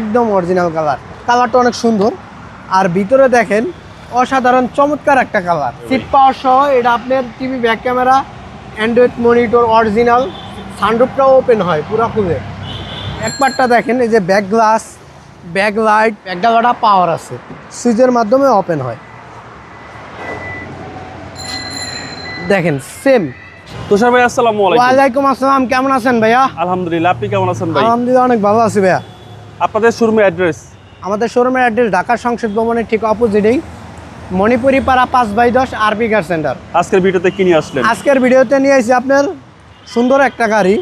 একদম original colour কালারটা অনেক সুন্দর। আর ভিতরে দেখেন অসাধারণ চমৎকার একটা কালার সিট পাওয়ার সহ এটা আপনার TV back camera android monitor original সানরুফটাও open হয় পুরো খুলে একবারটা দেখেন এই যে back glass back light back ডালাটা power আছে। সুইচের মাধ্যমে ওপেন হয়। দেখেন সেম তুষার ভাই আসসালামু আলাইকুম। ওয়ালাইকুম আসসালাম কেমন আছেন ভাইয়া? আলহামদুলিল্লাহ আপনি কেমন আছেন ভাই? আলহামদুলিল্লাহ অনেক ভালো আছি ভাইয়া। আপনাদের শোরুমের অ্যাড্রেস আমাদের শোরুমের অ্যাড্রেস ঢাকা সংসদ ভবনের ঠিক অপোজিটেই মণিপুরি পাড়া পাঁচ বাই দশ আরপি কার সেন্টার আজকের ভিডিওতে কি নিয়ে আসলেন? আজকের ভিডিওতে নিয়ে এসেছি আপনার সুন্দর একটা গাড়ি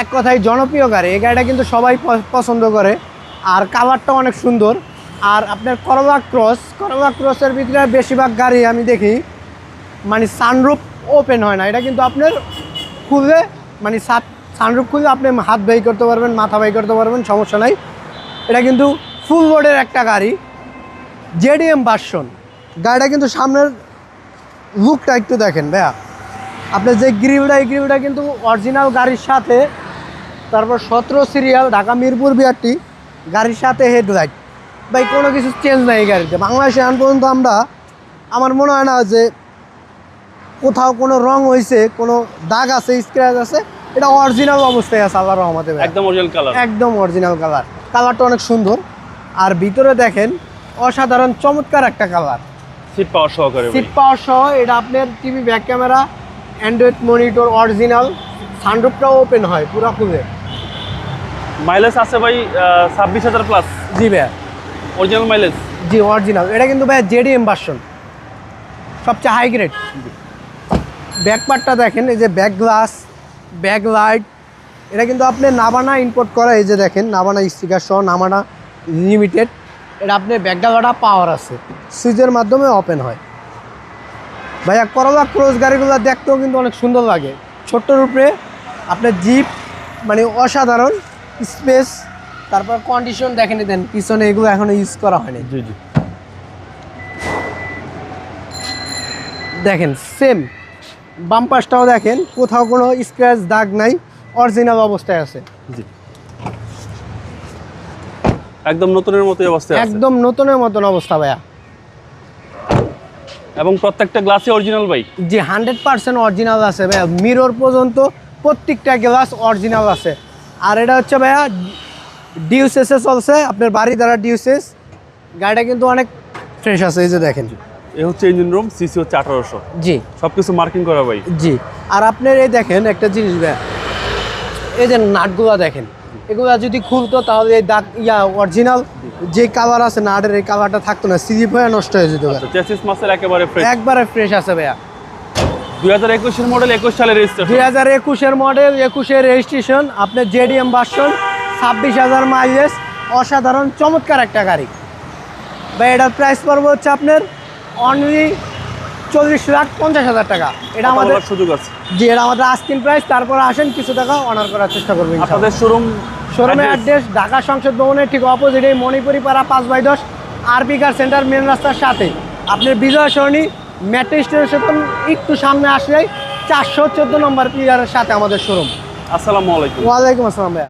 এক কথায় জনপ্রিয় গাড়ি। এই গাড়িটা কিন্তু সবাই পছন্দ করে আর কালারটা অনেক সুন্দর। আর আপনার করলা ক্রস করলা ক্রসের ভিতরে বেশিরভাগ গাড়ি আমি দেখি মানে সানরুফ ওপেন হয় না। এটা কিন্তু আপনার খুললে মানে সানরুফ খুললে আপনি হাত বাই করতে পারবেন, মাথা বাই করতে পারবেন, সমস্যা নাই। এটা কিন্তু ফুল লোডের একটা গাড়ি জেডিএম ভার্সন গাড়িটা কিন্তু সামনের লুকটা একটু দেখেন ভাইয়া। আপনার যে গ্রিলটা এই গ্রিলটা কিন্তু অরিজিনাল গাড়ির সাথে, তারপর সতেরো সিরিয়াল ঢাকা মিরপুর বিআরটি, গাড়ির সাথে হেডলাইট ভাই, কোনো কিছু চেঞ্জ নাই এই গাড়িতে। বাংলাদেশে এখন পর্যন্ত আমরা, আমার মনে হয় না যে কোথাও কোনো রং হয়েছে কোনো দাগ আছে স্ক্র্যাচ আছে। এটা অরিজিনাল অবস্থায় আছে আল্লাহ রহমতে একদম অরিজিনাল কালার একদম অরিজিনাল কালার কালারটা অনেক সুন্দর। আর ভিতরে দেখেন অসাধারণ চমৎকার একটা কালার সিট পাওয়ার সহকারে ভাই। সিট পাওয়ার সহ এটা আপনার TV back camera android monitor original সানরুফটাও open হয় পুরো খুলে। মাইলেজ আছে ভাই ছাব্বিশ হাজার প্লাস জি ভাইয়া। অরিজিনাল মাইলেজ জি অরিজিনাল এটা কিন্তু ভাইয়া জেডিএম ভার্সন সবচেয়ে হাই গ্রেড ব্যাক পার্টটা দেখেন এই যে ব্যাক গ্লাস ব্যাক লাইট এটা কিন্তু আপনি নাবানা ইম্পোর্ট করা এই যে দেখেন নাবানা স্টিকার সহ নাবানা লিমিটেড এটা আপনি ব্যাক ডালাটা পাওয়ার আছে সুইচের মাধ্যমে ওপেন হয়। ভাইয়া করলা ক্রোজ গাড়িগুলো দেখতেও কিন্তু অনেক সুন্দর লাগে। ছোট্ট রূপে আপনার জিপ মানে অসাধারণ স্পেস তারপর কন্ডিশন দেখেন নিতেন পিছনে এগুলো এখনও ইউজ করা হয়নি। জি জি। দেখেন সেম বাম্পাসটাও দেখেন কোথাও কোনো স্ক্র্যাচ দাগ নাই অরিজিনাল অবস্থায় আছে। জি। একদম নতুনের মতোই অবস্থা একদম নতুনের মতন অবস্থা ভাইয়া। এবং প্রত্যেকটা গ্লাসে অরিজিনাল ভাই। যে হান্ড্রেড পার্সেন্ট অরিজিনাল আছে ভাইয়া। মিরর পর্যন্ত প্রত্যেকটা গ্লাস অরিজিনাল আছে। আর এটা হচ্ছে ভাইয়া ডিউসেসে চলছে আপনার বাড়ি দ্বারা ডিউসেস গাড়িটা কিন্তু অনেক ফ্রেশ আছে এই যে দেখেন। এ হচ্ছে ইঞ্জিন রুম সিসি হচ্ছে আঠারোশো। জি। সব কিছু মার্কিং করা ভাই। জি। আর আপনার এই দেখেন একটা জিনিস এই যে নাটগুলা দেখেন এগুলা যদি খুলতো তাহলে এই দাগ ইয়া অরিজিনাল যে কালার আছে নাটের এই কালারটা থাকতো না সিজিপ হয়ে নষ্ট হয়ে যেত। চেসিস মাসের একেবারে ফ্রেশ একবারে ফ্রেশ আছে ভাইয়া। দুই হাজার একুশের মডেল একুশ সালে দুই হাজার একুশের মডেল একুশের রেজিস্ট্রেশন আপনার জেডিএম ছাব্বিশ হাজার মাইলেজ অসাধারণ চমৎকার একটা গাড়ি। এটার প্রাইস পড়বে হচ্ছে আপনার অনলি চল্লিশ লাখ পঞ্চাশ হাজার টাকা। এটা আমাদের সুযোগ আছে? জি এটা আমাদের আস্কিন প্রাইস তারপর আসেন কিছু টাকা অনার করার চেষ্টা করবেন আপনাদের শোরুম শোরুমের অ্যাড্রেস ঢাকা সংসদ ভবনের ঠিক অপোজিটে মণিপুরি পাড়া পাঁচ বাই দশ আরপি কার সেন্টার মেন রাস্তার সাথে। আপনার বিজয় সরণি মেট্রো স্টেশন একটু সামনে আসলেই চারশো চোদ্দ নম্বর পিলারের সাথে আমাদের শোরুম আসসালামু আলাইকুম। ওয়ালাইকুম আসসালাম ভাইয়া।